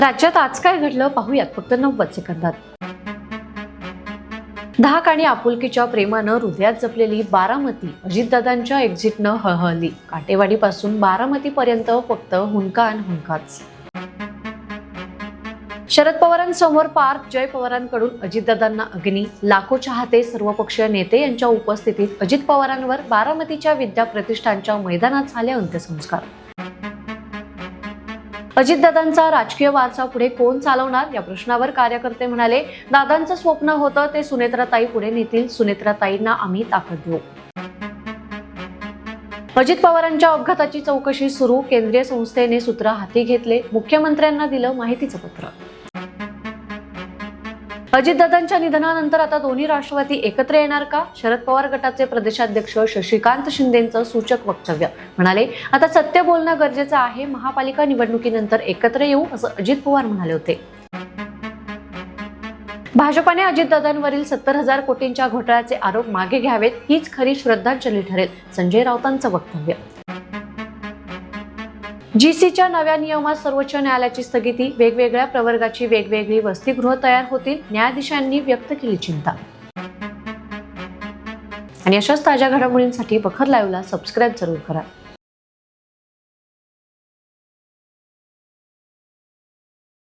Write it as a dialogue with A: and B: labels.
A: राज्यात आज काय घडलं पाहूयात. फक्त नव्वद सेकंदात. धाक आणि आपुलकीच्या प्रेमानं हृदयात जपलेली बारामती अजितदादांच्या एक्झिटनं हळहळली. काटेवाडीपासून बारामतीपर्यंत फक्त हुंका आणि हुंकाच. शरद पवारांसमोर पार्थ जय पवारांकडून अजितदादांना अग्नी. लाखो चाहते सर्वपक्षीय नेते यांच्या उपस्थितीत अजित पवारांवर बारामतीच्या विद्या प्रतिष्ठानच्या मैदानात झाले अंत्यसंस्कार. अजितदादांचा राजकीय वारसा पुढे कोण चालवणार? या प्रश्नावर कार्यकर्ते म्हणाले दादांचं स्वप्न होतं ते सुनेत्राताई पुढे नेतील. सुनेत्राताईंना आम्ही ताकद देऊ. अजित पवारांच्या अपघाताची चौकशी सुरू. केंद्रीय संस्थेने सूत्र हाती घेतले. मुख्यमंत्र्यांना दिलं माहितीचं पत्र. अजितदादांच्या निधनानंतर आता दोन्ही राष्ट्रवादी एकत्र येणार का? शरद पवार गटाचे प्रदेशाध्यक्ष शशिकांत शिंदेचं सूचक वक्तव्य. म्हणाले आता सत्य बोलणं गरजेचं आहे महापालिका निवडणुकीनंतर एकत्र येऊ असं अजित पवार म्हणाले होते. भाजपाने अजितदादांवरील सत्तर हजार कोटींच्या घोटाळ्याचे आरोप मागे घ्यावेत हीच खरी श्रद्धांजली ठरेल संजय राऊतांचं वक्तव्य. जीसीच्या नव्या नियमात सर्वोच्च न्यायालयाची स्थगिती वेगवेगळ्या प्रवर्गाची वेगवेगळी वसतिगृह तयार होतील न्यायाधीशांनी व्यक्त केली चिंता. आणि अशाच ताज्या घडामोडींसाठी बखर लाईव्हला सबस्क्राईब जरूर करा.